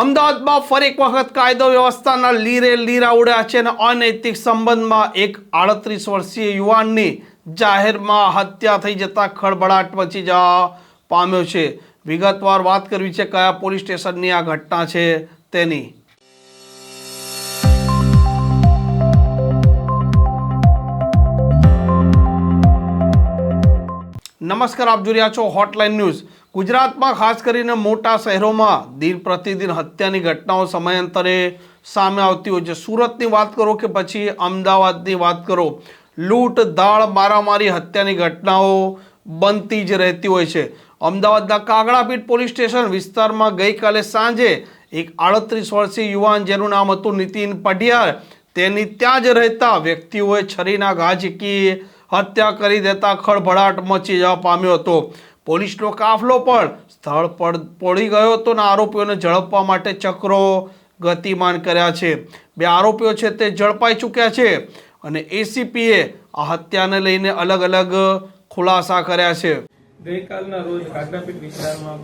અમદાવાદમાં ફરી એક વખત કાયદો વ્યવસ્થાના લીરે લીરા ઉડ્યા છે અને અનૈતિક સંબંધમાં એક આડત્રીસ વર્ષીય યુવાનની જાહેરમાં હત્યા થઈ જતા ખળભળાટ મચી જવા પામ્યો છે. વિગતવાર વાત કરવી છે કયા પોલીસ સ્ટેશનની આ ઘટના છે તેની. નમસ્કાર, આપ જોઈ રહ્યા છો હોટલાઇન ન્યૂઝ ગુજરાતમાં ખાસ કરીને મોટા શહેરોમાં દિન પ્રતિદિન હત્યાની ઘટનાઓ સમયાંતરે સામે આવતી હોય છે. સુરતની વાત કરો કે પછી અમદાવાદની વાત કરો, લૂંટ, દાળ, મારામારી, હત્યાની ઘટનાઓ બનતી જ રહેતી હોય છે. અમદાવાદના કાગડાપીઠ પોલીસ સ્ટેશન વિસ્તારમાં ગઈકાલે સાંજે એક આડત્રીસ વર્ષીય યુવાન જેનું નામ હતું નીતિન પઢિયાર, તેની ત્યાં જ રહેતા વ્યક્તિઓએ છરીના ઘા ઝીકી હત્યા કરી દેતા ખળભળાટ મચી જવા પામ્યો હતો. પોલીસનો કાફલો પણ સ્થળ પર પડી ગયો હતો અને આરોપીઓને ઝડપવા માટે ચક્રો ગતિમાન કર્યા છે. બે આરોપીઓ છે તે ઝડપાઈ ચૂક્યા છે અને એસીપીએ આ હત્યાને લઈને અલગ અલગ ખુલાસા કર્યા છે. ગઈકાલના રોજ કાગડાપીઠ વિસ્તારમાં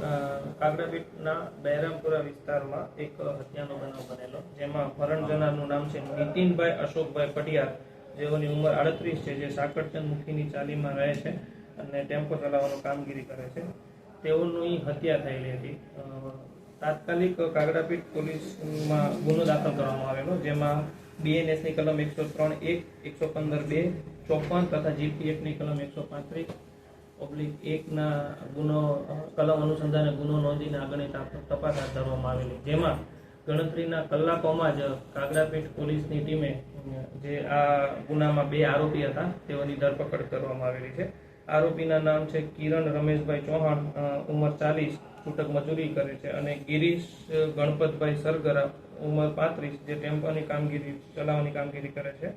કાગડાપીઠના બહેરામપુરા વિસ્તારમાં એક હત્યાનો બનાવ બનેલો, જેમાં મરણ જનારનું નામ છે નીતિનભાઈ અશોકભાઈ પટિયાર જેઓની ઉંમર આડત્રીસ છે, જે સાકરચંદ મુખીની ચાલીમાં રહે છે. અને ટેમ્પો ચલાવવાનું કામગીરી કરે છે. તેઓની હત્યા થયેલી હતી. તાત્કાલિક કાગડાપીઠ પોલીસમાં ગુનો દાખલ કરવામાં આવેલો, જેમાં બીએનએસની કલમ એકસો ત્રણ એક, એકસો પંદર બે, ચોપન તથા જીપીએફની કલમ એકસો પાંત્રીસ, ઓબ્લિક એકના ગુનો, કલમ અનુસંધાને ગુનો નોંધીને આગળની તપાસ હાથ ધરવામાં આવેલી. જેમાં ગણતરીના કલાકોમાં જ કાગડાપીઠ પોલીસની ટીમે જે આ ગુનામાં બે આરોપી હતા, તેઓની ધરપકડ કરવામાં આવેલી છે. આરોપીના નામ છે કિરણ રમેશભાઈ ચૌહાણ ઉંમર ચાલીસ છૂટક મજૂરી કરે છે અને ગિરીશ ગણપતભાઈ સરગરા, ઉંમર પાંત્રીસ, જે ટેમ્પોની કામગીરી, ચલાવવાની કામગીરી કરે છે.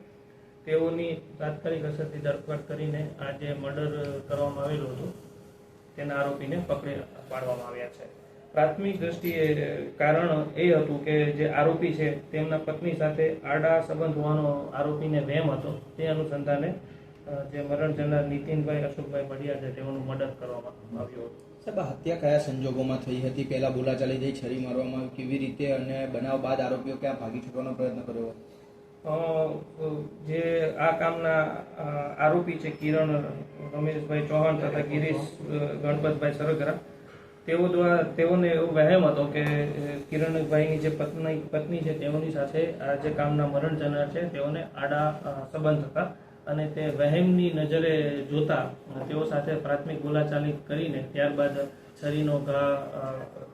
તેઓની તાત્કાલિક અસરથી ધરપકડ કરીને આ જે મર્ડર કરવામાં આવેલું હતું. તેના આરોપીને પકડી પાડવામાં આવ્યા છે. પ્રાથમિક દ્રષ્ટિએ કારણ એ હતું કે જે આરોપી છે, તેમના પત્ની સાથે આડા સંબંધ હોવાનો આરોપીને વહેમ હતો. તે અનુસંધાને જે મરણ થનાર નીતિનભાઈ અશોકભાઈ પડિયા છે તેઓનું મર્ડર કરવામાં આવ્યું હતું. સાહેબ હત્યા કયા સંજોગોમાં થઈ હતી? પહેલા બોલાચાલી જઈ છરી મારવામાં આવી કેવી રીતે અને બનાવ બાદ આરોપીઓ ક્યાં ભાગી છૂટવાનો પ્રયત્ન કર્યો? જે આ કામના આરોપી છે કિરણ રમેશભાઈ ચૌહાણ તથા ગિરીશ ગણપતભાઈ સરગરા તેઓ દ્વારા તેઓને એવો વહેમ હતો કે કિરણભાઈની જે પત્ની પત્ની છે તેઓની સાથે આ જે કામના મરણ જનાર છે તેઓને આડા સંબંધ હતા. અને તે વહેમની નજરે જોતા તેઓ સાથે પ્રાથમિક બોલાચાલી કરીને ત્યારબાદ છરીનો ઘા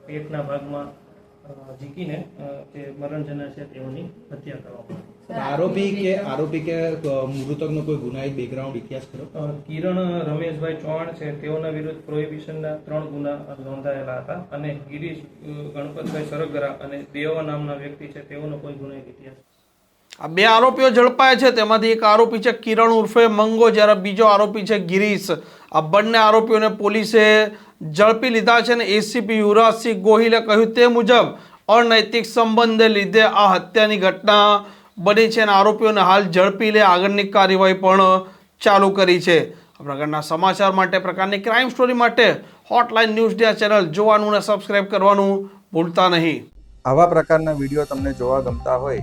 પેટના ભાગમાં જીકીને ઝીકીને અ, જે છે તેઓની હત્યા કરવામાં આવી. આરોપી કે આરોપી કે મૃતકનો કોઈ ગુનાહિત બેકગ્રાઉન્ડ ઇતિહાસ ખરો? કિરણ રમેશભાઈ ચૌહાણ છે તેઓના વિરુદ્ધ પ્રોહિબિશનના ત્રણ ગુના નોંધાયેલા હતા અને ગિરીશ ગણપતભાઈ સરગરા અને દેવા નામના વ્યક્તિ છે તેઓનો કોઈ ગુનાહિત ઇતિહાસ આ બે આરોપીઓ ઝડપાયા છે. તેમાંથી એક આરોપી છે કિરણ ઉર્ફે મંગો, જ્યારે બીજો આરોપી છે ગિરીશ. આ બંને આરોપીઓને પોલીસે ઝડપી લીધા છે અને એસીપી યુવરાજસિંહ ગોહિલે કહ્યું તે મુજબ અનૈતિક સંબંધે લીધે આ હત્યાની ઘટના બની છે અને આરોપીઓને હાલ ઝડપી લે આગળની કાર્યવાહી પણ ચાલુ કરી છે. આ પ્રકારના સમાચાર માટે, પ્રકારની ક્રાઇમ સ્ટોરી માટે હોટલાઇન ન્યૂઝ ડે ચેનલ જોવાનું અને સબસ્ક્રાઇબ કરવાનું ભૂલતા નહીં. આવા પ્રકારના વીડિયો તમને જોવા ગમતા હોય